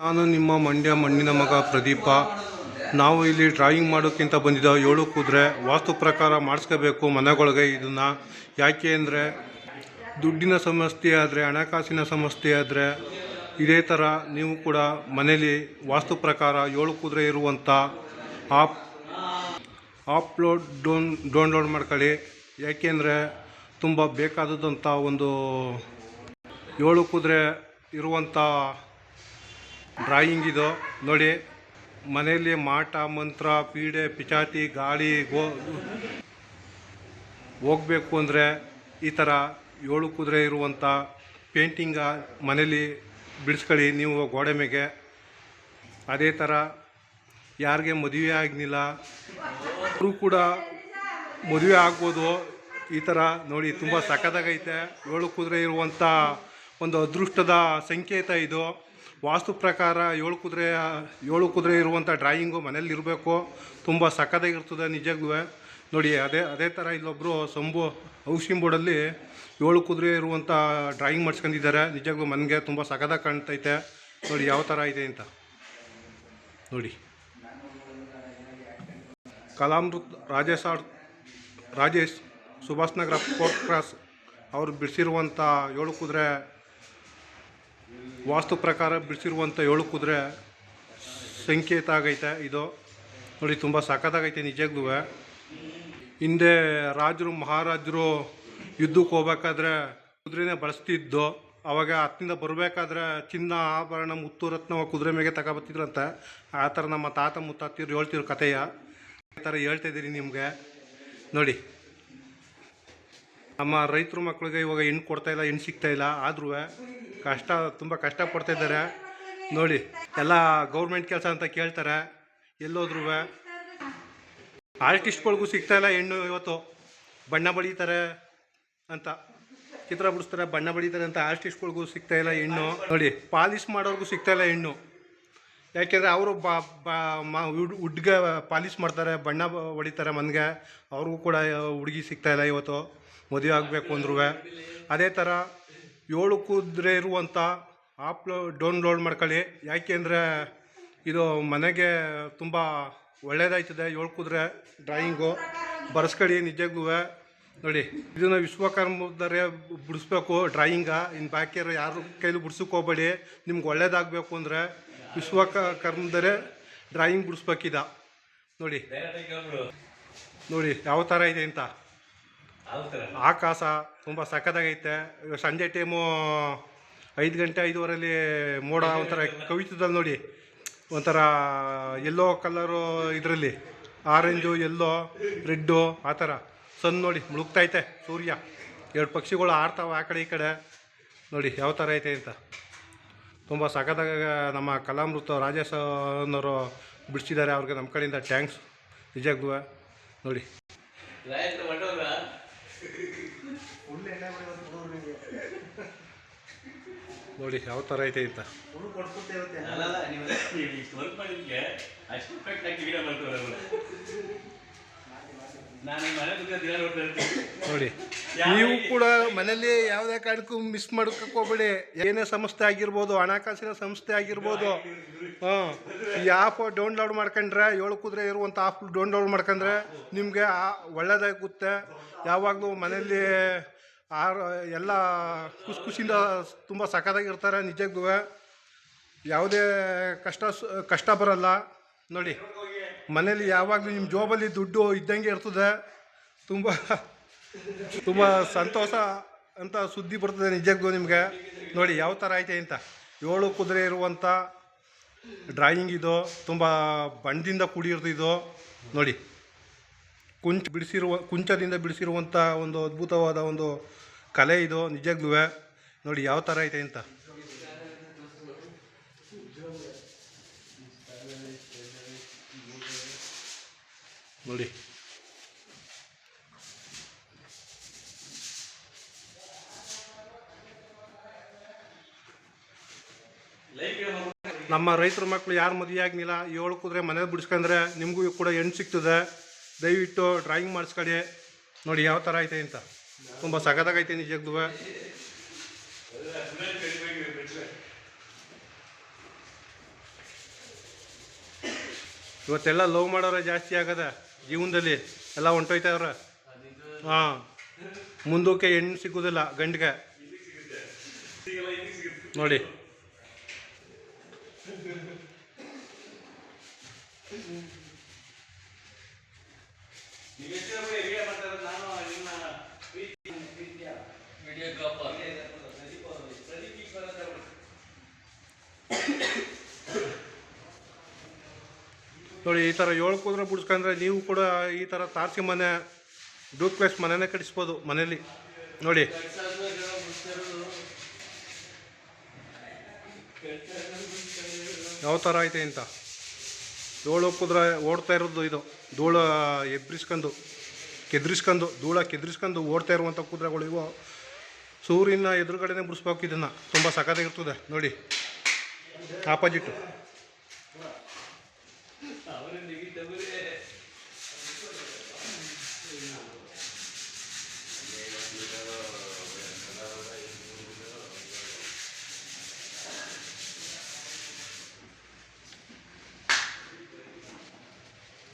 ನಾನು ನಿಮ್ಮ ಮಂಡ್ಯ ಮಣ್ಣಿನ ಮಗ ಪ್ರದೀಪ. ನಾವು ಇಲ್ಲಿ ಡ್ರಾಯಿಂಗ್ ಮಾಡೋಕ್ಕಿಂತ ಬಂದಿದ್ದ ಏಳು ಕುದುರೆ ವಾಸ್ತು ಪ್ರಕಾರ ಮಾಡಿಸ್ಕೋಬೇಕು ಮನೆಗೊಳಗೆ ಇದನ್ನು. ಯಾಕೆ ಅಂದರೆ ದುಡ್ಡಿನ ಸಮಸ್ಯೆ ಆದರೆ, ಹಣಕಾಸಿನ ಸಮಸ್ಯೆ ಆದರೆ ಇದೇ ಥರ ನೀವು ಕೂಡ ಮನೇಲಿ ವಾಸ್ತು ಪ್ರಕಾರ ಏಳು ಕುದುರೆ ಇರುವಂಥ ಆಪ್ ಆಪ್ಲೋಡ್ ಡೌನ್ ಡೌನ್ಲೋಡ್ ಮಾಡ್ಕೊಳ್ಳಿ. ಯಾಕೆಂದರೆ ತುಂಬ ಬೇಕಾದದಂಥ ಒಂದು ಏಳು ಕುದುರೆ ಇರುವಂಥ ಡ್ರಾಯಿಂಗ್ ಇದು. ನೋಡಿ, ಮನೆಯಲ್ಲಿ ಮಾಟ, ಮಂತ್ರ, ಪೀಡೆ ಪಿಚಾಟಿ ಗಾಳಿ, ಗೋ ಹೋಗಬೇಕು ಅಂದರೆ ಈ ಥರ ಏಳು ಕುದುರೆ ಇರುವಂಥ ಪೇಂಟಿಂಗ ಮನೇಲಿ ಬಿಡಿಸ್ಕೊಳ್ಳಿ ನೀವು ಗೋಡೆ ಮೇಲೆ. ಅದೇ ಥರ ಯಾರಿಗೆ ಮದುವೆ ಆಗಲಿಲ್ಲ, ಅವರು ಕೂಡ ಮದುವೆ ಆಗ್ಬೋದು. ಈ ಥರ ನೋಡಿ, ತುಂಬ ಸಖತ್ತಾಗೈತೆ. ಏಳು ಕುದುರೆ ಇರುವಂಥ ಒಂದು ಅದೃಷ್ಟದ ಸಂಕೇತ ಇದು. ವಾಸ್ತು ಪ್ರಕಾರ ಏಳು ಕುದುರೆ ಏಳು ಕುದುರೆ ಇರುವಂಥ ಡ್ರಾಯಿಂಗು ಮನೇಲಿ ಇರಬೇಕು. ತುಂಬ ಸಖತ್ತಾಗಿರ್ತದೆ ನಿಜಕ್ಕೂ ನೋಡಿ, ಅದೇ ಅದೇ ಥರ ಇಲ್ಲೊಬ್ಬರು ಸಂಬು ಔಷಧಿ ಬೋರ್ಡಲ್ಲಿ ಏಳು ಕುದುರೆ ಇರುವಂಥ ಡ್ರಾಯಿಂಗ್ ಮಾಡಿಸ್ಕೊಂಡಿದ್ದಾರೆ. ನಿಜಕ್ಕೂ ಮನೆಗೆ ತುಂಬ ಸಖತ್ತಾಗಿ ಕಾಣ್ತೈತೆ. ನೋಡಿ, ಯಾವ ಥರ ಇದೆ ಅಂತ. ನೋಡಿ. Kalamrit Rajesh R, Rajesh Subhash Nagar fort cross ಅವರು ಬಿಡಿಸಿರುವಂಥ ಏಳು ಕುದುರೆ ವಾಸ್ತು ಪ್ರಕಾರ ಬಿಡಿಸಿರುವಂಥ ಏಳು ಕುದುರೆ ಸಂಕೇತ ಆಗೈತೆ. ಇದು ನೋಡಿ ತುಂಬ ಸಖತ್ತಾಗೈತೆ ನಿಜಕ್ಕೂ ಹಿಂದೆ ರಾಜರು, ಮಹಾರಾಜರು ಯುದ್ಧಕ್ಕೆ ಹೋಗ್ಬೇಕಾದ್ರೆ ಕುದುರೆನೇ ಬಳಸ್ತಿದ್ದು. ಅವಾಗ ಹತ್ತಿಂದ ಬರಬೇಕಾದ್ರೆ ಚಿನ್ನ, ಆಭರಣ, ಮುತ್ತು, ರತ್ನ ಕುದುರೆ ಮೇಲೆ ತಗೊಬತ್ತಿದ್ರಂತೆ ಆ ಥರ ನಮ್ಮ ತಾತ ಮುತ್ತಾತಿರು ಹೇಳ್ತಿರು ಕಥೆಯ. ಆ ಥರ ಹೇಳ್ತಾ ನಿಮಗೆ. ನೋಡಿ. ನಮ್ಮ ರೈತರು ಮಕ್ಕಳಿಗೆ ಇವಾಗ ಹೆಣ್ಣು ಕೊಡ್ತಾಯಿಲ್ಲ ಹೆಣ್ಣು ಸಿಗ್ತಾಯಿಲ್ಲ ಆದ್ರೂ ಕಷ್ಟ, ತುಂಬ ಕಷ್ಟಪಡ್ತಿದ್ದಾರೆ. ನೋಡಿ, ಎಲ್ಲ ಗೌರ್ಮೆಂಟ್ ಕೆಲಸ ಅಂತ ಕೇಳ್ತಾರೆ. ಎಲ್ಲೋದ್ರೂ ಆರ್ಟಿಸ್ಟ್ಗಳಿಗೂ ಸಿಗ್ತಾ ಇಲ್ಲ ಹೆಣ್ಣು ಇವತ್ತು. ಬಣ್ಣ ಬಳಿತಾರೆ ಅಂತ. ಚಿತ್ರ ಬಿಡಿಸ್ತಾರೆ, ಬಣ್ಣ ಬಳಿತಾರೆ ಅಂತ ಆರ್ಟಿಸ್ಟ್ಗಳಿಗೂ ಸಿಗ್ತಾ ಇಲ್ಲ ಹೆಣ್ಣು. ನೋಡಿ, ಪಾಲಿಶ್ ಮಾಡೋರಿಗೂ ಸಿಗ್ತಾ ಇಲ್ಲ ಹೆಣ್ಣು. ಯಾಕೆಂದರೆ ಅವರು ಬಾ ಬಾ ಹುಡ್ಗೆ ಪಾಲಿಶ್ ಮಾಡ್ತಾರೆ, ಬಣ್ಣ ಹೊಡಿತಾರೆ ಮನೆಗೆ. ಅವ್ರಿಗೂ ಕೂಡ ಹುಡುಗಿ ಸಿಗ್ತಾ ಇಲ್ಲ ಇವತ್ತು. ಮದುವೆ ಆಗಬೇಕು ಅಂದ್ರೂ ಅದೇ ಥರ ಏಳು ಕುದುರೆ ಇರುವಂಥ ಆಪ್ ಡೌನ್ಲೋಡ್ ಮಾಡ್ಕೊಳ್ಳಿ. ಯಾಕೆಂದರೆ ಇದು ಮನೆಗೆ ತುಂಬ ಒಳ್ಳೆಯದಾಯ್ತದೆ ಏಳು ಕುದುರೆ ಡ್ರಾಯಿಂಗು. ಬರ್ಸ್ಕೊಳ್ಳಿ ನಿಜಕ್ಕೂ ನೋಡಿ, ಇದನ್ನು ವಿಶ್ವಕರ್ಮದರೆ ಬಿಡಿಸ್ಬೇಕು ಡ್ರಾಯಿಂಗ. ಇನ್ನು ಬಾಕಿಯರು ಯಾರು ಕೈಲಿ ಬಿಡ್ಸಕ್ಕೆ ಹೋಗ್ಬೇಡಿ. ನಿಮ್ಗೆ ಒಳ್ಳೇದಾಗಬೇಕು ಅಂದರೆ ವಿಶ್ವಕರ್ಮದರೆ ಡ್ರಾಯಿಂಗ್ ಬಿಡಿಸ್ಬೇಕಿದ. ನೋಡಿ. ನೋಡಿ, ಯಾವ ಥರ ಇದೆ ಅಂತ. ಆಕಾಶ ತುಂಬ ಸಖತ್ತಾಗೈತೆ. ಸಂಜೆ ಟೈಮು ಐದು ಗಂಟೆ ಐದುವರೆಯಲ್ಲಿ ಮೋಡ ಒಂಥರ ಕವಿತದಲ್ಲಿ ನೋಡಿ. ಒಂಥರ ಎಲ್ಲೋ ಕಲರು ಇದರಲ್ಲಿ. ಆರೆಂಜು ಎಲ್ಲೋ ರೆಡ್ಡು ಆ ಥರ. ಸನ್ ನೋಡಿ ಮುಳುಗ್ತೈತೆ ಸೂರ್ಯ. ಎರಡು ಪಕ್ಷಿಗಳು ಆಡ್ತಾವೆ ಆ ಕಡೆ ಈ ಕಡೆ. ನೋಡಿ ಯಾವ ಥರ ಐತೆ ಅಂತ. ತುಂಬ ಸಖತ್ತಾಗ ನಮ್ಮ ಕಲಾಮೃತ ರಾಜೇಶ್ ಅನ್ನೋರು ಬಿಡಿಸಿದ್ದಾರೆ. ಅವ್ರಿಗೆ ನಮ್ಮ ಕಡೆಯಿಂದ ಟ್ಯಾಂಕ್ಸ್ ನಿಜಕ್ಕೂ ನೋಡಿ. ನೋಡಿ, ಯಾವ ಥರ ಐತೆ ಅಂತ. ನೋಡಿ, ನೀವು ಕೂಡ ಮನೇಲಿ ಯಾವುದೇ ಕಾರಣಕ್ಕೂ ಮಿಸ್ ಮಾಡೋಕೆ ಹೋಗ್ಬೇಡಿ. ಏನೇ ಸಂಸ್ಥೆ ಆಗಿರ್ಬೋದು, ಹಣಕಾಸಿನ ಸಂಸ್ಥೆ ಆಗಿರ್ಬೋದು, ಹಾಂ, ಈ ಆ್ಯಪ್ ಡೌನ್ಲೋಡ್ ಮಾಡ್ಕೊಂಡ್ರೆ, ಏಳು ಕುದುರೆ ಇರುವಂಥ ಆ್ಯಪ್ ಡೌನ್ಲೋಡ್ ಮಾಡ್ಕೊಂಡ್ರೆ ನಿಮಗೆ ಒಳ್ಳೇದಾಗುತ್ತೆ. ಯಾವಾಗಲೂ ಮನೆಯಲ್ಲಿ ಆರ್ ಎಲ್ಲ ಖುಷಿ ಖುಷಿಯಿಂದ ತುಂಬ ಸಖತ್ತಾಗಿರ್ತಾರೆ ನಿಜಕ್ಕೂ ಯಾವುದೇ ಕಷ್ಟ ಕಷ್ಟ ಬರಲ್ಲ. ನೋಡಿ, ಮನೇಲಿ ಯಾವಾಗಲೂ ನಿಮ್ಮ ಜೋಬಲ್ಲಿ ದುಡ್ಡು ಇದ್ದಂಗೆ ಇರ್ತದೆ. ತುಂಬ ತುಂಬ ಸಂತೋಷ ಅಂತ ಸುದ್ದಿ ಬರ್ತದೆ ನಿಜಕ್ಕೂ ನಿಮಗೆ. ನೋಡಿ, ಯಾವ ಥರ ಐತೆ ಅಂತ. ಏಳು ಕುದುರೆ ಇರುವಂಥ ಡ್ರಾಯಿಂಗ್ ಇದು, ತುಂಬ ಬಣ್ಣದಿಂದ ಇದು. ನೋಡಿ. ಕುಂಚ ಬಿಡಿಸಿರುವ, ಕುಂಚದಿಂದ ಬಿಡಿಸಿರುವಂಥ ಒಂದು ಅದ್ಭುತವಾದ ಒಂದು ಕಲೆ ಇದು, ನಿಜಗ್ಲುವೆ. ನೋಡಿ ಯಾವ ಥರ ಐತೆ ಅಂತ. ನೋಡಿ. ನಮ್ಮ ರೈತರ ಮಕ್ಕಳು ಯಾರು ಮದುವೆ ಆಗಲಿಲ್ಲ, ಏಳು ಕುದುರೆ ಮನೇಲಿ ಬಿಡಿಸ್ಕೊಂಡ್ರೆ ನಿಮಗೂ ಕೂಡ ಹೆಣ್ಣು ಸಿಗ್ತದೆ. ದಯವಿಟ್ಟು ಡ್ರಾಯಿಂಗ್ ಮಾಡಿಸ್ಕೊಳ್ಳಿ. ನೋಡಿ ಯಾವ ಥರ ಐತೆ ಅಂತ. ತುಂಬ ಸಖತ್ತಾಗೈತೆ ನಿಜಕ್ಕೂ ಇವತ್ತೆಲ್ಲ ಲವ್ ಮಾಡೋರ ಜಾಸ್ತಿ ಆಗದ ಜೀವನದಲ್ಲಿ ಎಲ್ಲ ಹೊಂಟೋಯ್ತಾವ್ರ ಹಾಂ. ಮುಂದಕ್ಕೆ ಹೆಣ್ಣು ಸಿಗೋದಿಲ್ಲ ಗಂಡಿಗೆ. ನೋಡಿ ನೀವು ಎಷ್ಟು ಜನ ಬರೀ ವಿಡಿಯೋ ಮಾಡ್ತಾ ಇರೋದು ನಾನು ನಿಮ್ಮ ಪ್ರೀತಿ ವಿಡಿಯೋಗ್ರಾಫರ್ ಪ್ರದೀಪ್ ಅವರು ಪ್ರದೀಪ್ ಈಶ್ವರ ಅಂತ ಅವ್ರು. ನೋಡಿ ಈ ಥರ ಏಳು ಕುದುರೆ ಬಿಡಿಸ್ಕೊಂಡ್ರೆ ನೀವು ಕೂಡ ಈ ಥರ ತಾರಸಿ ಮನೆ ಡೂಪ್ಲೆಕ್ಸ್ ಮನೆನೇ ಕಟ್ಟಿಸ್ಬೋದು ಮನೇಲಿ ನೋಡಿ. ಯಾವ ಥರ ಐತೆ ಅಂತ. ಏಳು ಕುದ್ರೆ ಓಡ್ತಾ ಇರೋದು ಇದು. ಧೂಳ ಎಬ್ರಿಸ್ಕೊಂಡು ಕೆದ್ರಿಸ್ಕೊಂಡು ಧೂಳ ಕೆದ್ರಿಸ್ಕೊಂಡು ಓಡ್ತಾ ಇರುವಂಥ ಕುದುರೆಗಳು ಇವು. ಸೂರ್ಯನ ಎದುರುಗಡೆನೇ ಬಿಡಿಸ್ಬೇಕು ಇದನ್ನು. ತುಂಬ ಸಖತ್ತಾಗಿರ್ತದೆ. ನೋಡಿ.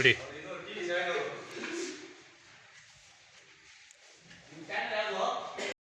ನೋಡಿ